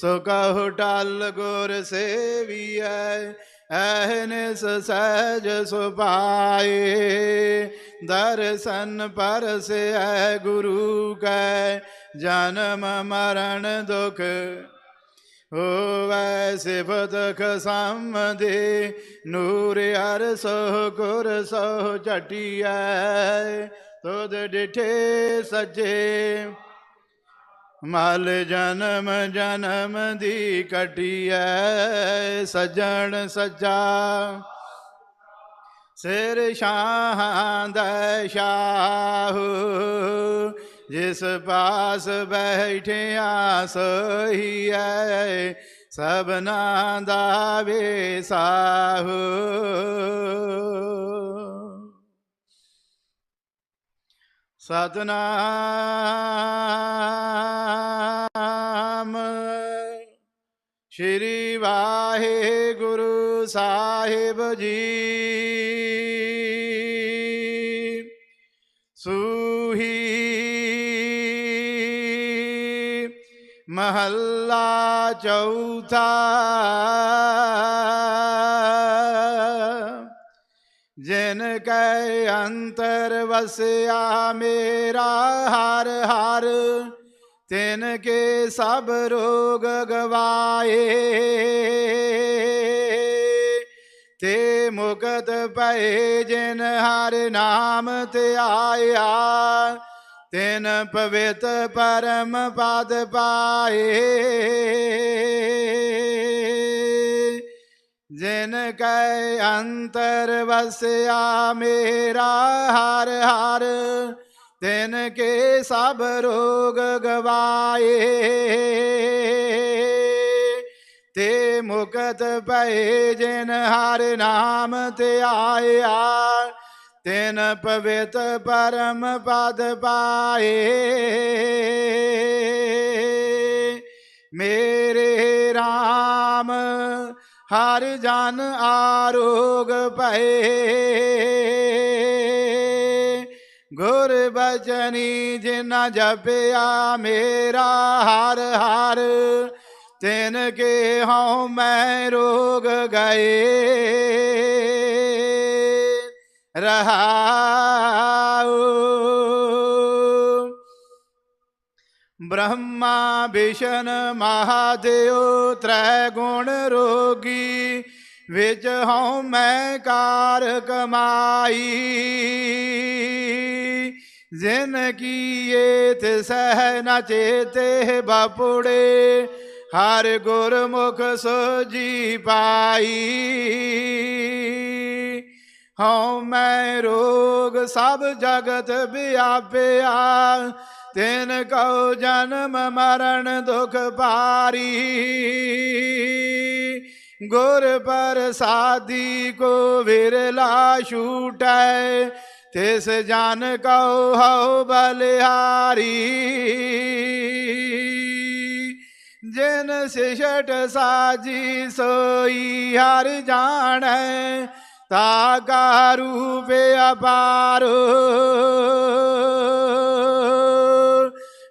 ਸੋ ਕਹੁ ਟਲ ਗੁਰ ਸੇਵੀਐ ਐਹਨਿਸ ਸਹਿਜ ਸੁਭਾਏ। ਦਰਸ਼ਨ ਪਰਸੈ ਗੁਰੂ ਕੈ, ਜਨਮ ਮਰਨ ਦੁਖ ਹੋਵੈ, ਸਿਫਤ ਖਸਮਦੇ ਨੂਰ ਅਰ ਸੋ ਗੁਰ ਸੋ ਝਟਿਐ। ਤੁਧ ਡਿਠੇ ਸੱਜੇ ਮਲ ਜਨਮ ਜਨਮ ਦੀ ਕਟਿਐ, ਸਜਣ ਸੱਜਾ। ਸਿਰ ਸ਼ਾਹਾਂ ਦਾ ਸ਼ਾਹੂ, ਜਿਸ ਪਾਸ ਬੈਠਿਆ ਸੋਈਐ ਸਭਨਾ ਦਾ ਵੇਸਾਹੂ। ਸਤਨਾਮ ਸ਼੍ਰੀ ਵਾਹਿਗੁਰੂ ਸਾਹਿਬ ਜੀ। ਸੂਹੀ ਮਹੱਲਾ ਚੌਥਾ। ਜਿਨ ਕੈ ਅੰਤਰ ਵਸਿਆ ਮੇਰਾ ਹਰ ਹਰ। ਤਿਨ ਕੇ ਸਭ ਰੋਗ ਗਵਾਏ। ਤੇ ਮੁਕਤ ਪਏ ਜਿਨ ਹਰ ਨਾਮ ਤੇ ਆਇਆ, ਤਿਨ ਪਵਿੱਤ ਪਰਮ ਪਦ ਪਾਏ। ਜਿਨ ਕੈ ਅੰਤਰ ਵਸਿਆ ਮੇਰਾ ਹਰ ਹਰ ਤਿਨ ਕੇ ਸਭ ਰੋਗ ਗਵਾਏ। ਤੇ ਮੁਕਤ ਪਏ ਜਿਨ ਹਰ ਨਾਮ ਤੇ ਆਇਆ, ਤਿਨ ਪਵਿੱਤ ਪਰਮ ਪਦ ਪਾਏ। ਮੇਰੇ RAM ਹਰ ਜਨ ਆਰੋਗ ਭਏ। ਗੁਰ ਬਚਨੀ ਜਿਨਾ ਜਪਿਆ ਮੇਰਾ ਹਰ ਹਰ। ਤਿਨ ਕੇ ਹਉ ਮੈਂ ਰੋਗ ਗਏ। ਰਹਾਉ। ਬ੍ਰਹਮਾ ਵਿਸ਼ਨ ਮਹਾਦੇਵ ਤ੍ਰੈ ਗੁਣ ਰੋਗੀ, ਵਿਚ ਹਉ ਮੈਂ ਕਾਰ ਕਮਾਈ। ਜਿਨ ਕੀਏ ਤਿਸਹਿ ਨ ਚੇਤੇ ਬਾਪੁੜੇ, ਹਰ ਗੁਰਮੁਖ ਸੋਜੀ ਪਾਈ। ਹਉ ਮੈਂ ਰੋਗ ਸਭ ਜਗਤ ਵਿਆਪਿਆ, ਤਿਨ ਕਉ ਜਨਮ ਮਰਨ ਦੁਖ ਭਾਰੀ। ਗੁਰ ਪ੍ਰਸਾਦੀ ਕੋ ਵਿਰਲਾ ਛੂਟੈ ਤਿਸ ਜਨ ਕਉ ਹਉ ਬਲਿਹਾਰੀ। ਜਿਨ ਸਿਸ਼ਟ ਸਾਜੀ ਸੋਈ ਹਰ ਜਾਣੈ, ਤਾ ਕਾ ਰੂਪ ਅਪਾਰੋ।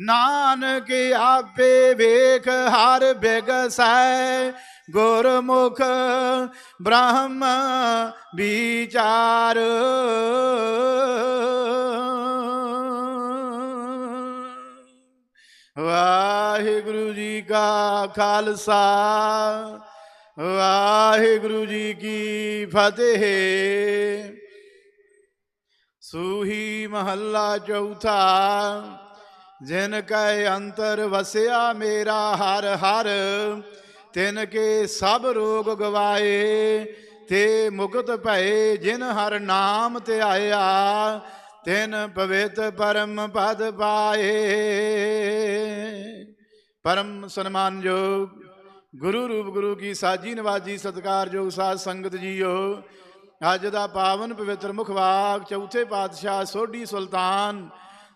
ਨਾਨਕ ਆਪੇ ਵੇਖ ਹਰ ਬਿਗਸੈ ਗੁਰਮੁਖ ਬ੍ਰਹਮ ਵਿਚਾਰ ਵਾਹਿਗੁਰੂ ਜੀ ਕਾ ਖਾਲਸਾ ਵਾਹਿਗੁਰੂ ਜੀ ਕੀ ਫਤਿਹ ਸੂਹੀ ਮਹੱਲਾ ਚੌਥਾ ਜਿਨ ਕੈ ਅੰਤਰ ਵਸਿਆ ਮੇਰਾ ਹਰ ਹਰ, ਤਿਨ ਕੇ ਸਭ ਰੋਗ ਗਵਾਏ, ਤੇ ਮੁਕਤ ਭਏ ਜਿਨ ਹਰ ਨਾਮ ਤੇ ਆਇਆ, ਤਿਨ ਪਵਿੱਤ ਪਰਮ ਪਦ ਪਾਏ। ਪਰਮ ਸਨਮਾਨਯੋਗ ਗੁਰੂ ਰੂਪ ਗੁਰੂ ਕੀ ਸਾਜੀ ਨਵਾਜੀ ਸਤਕਾਰਯੋਗ ਸਾਧ ਸੰਗਤ ਜੀਓ, ਅੱਜ ਦਾ ਪਾਵਨ ਪਵਿੱਤਰ ਮੁਖਵਾਕ ਚੌਥੇ ਪਾਤਸ਼ਾਹ ਸੋਢੀ ਸੁਲਤਾਨ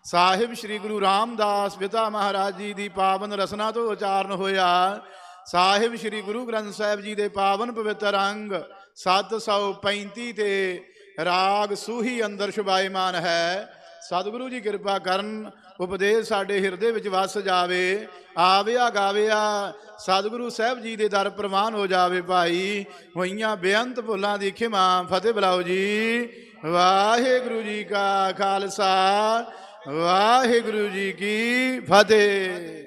ਸਾਹਿਬ ਸ੍ਰੀ ਗੁਰੂ ਰਾਮਦਾਸ ਪਿਤਾ ਮਹਾਰਾਜ ਜੀ ਦੀ ਪਾਵਨ ਰਸਨਾ ਤੋਂ ਉਚਾਰਨ ਹੋਇਆ। ਸਾਹਿਬ ਸ੍ਰੀ ਗੁਰੂ ਗ੍ਰੰਥ ਸਾਹਿਬ ਜੀ ਦੇ ਪਾਵਨ ਪਵਿੱਤਰ ਅੰਗ 735 ਤੇ ਰਾਗ ਸੂਹੀ ਅੰਦਰ ਸ਼ੁਭਾਇਮਾਨ ਹੈ। ਸਤਿਗੁਰੂ ਜੀ ਕਿਰਪਾ ਕਰਨ, ਉਪਦੇਸ਼ ਸਾਡੇ ਹਿਰਦੇ ਵਿੱਚ ਵਸ ਜਾਵੇ, ਆਵਿਆ ਗਾਵਿਆ ਸਤਿਗੁਰੂ ਸਾਹਿਬ ਜੀ ਦੇ ਦਰ ਪ੍ਰਵਾਨ ਹੋ ਜਾਵੇ ਭਾਈ। ਹੋਈਆਂ ਬੇਅੰਤ ਭੁੱਲਾਂ ਦੀ ਖਿਮਾ, ਫਤਿਹ ਬੁਲਾਓ ਜੀ। ਵਾਹਿਗੁਰੂ ਜੀ ਕਾ ਖਾਲਸਾ। ਵਾਹਿਗੁਰੂ ਜੀ ਕੀ ਫਤਿਹ।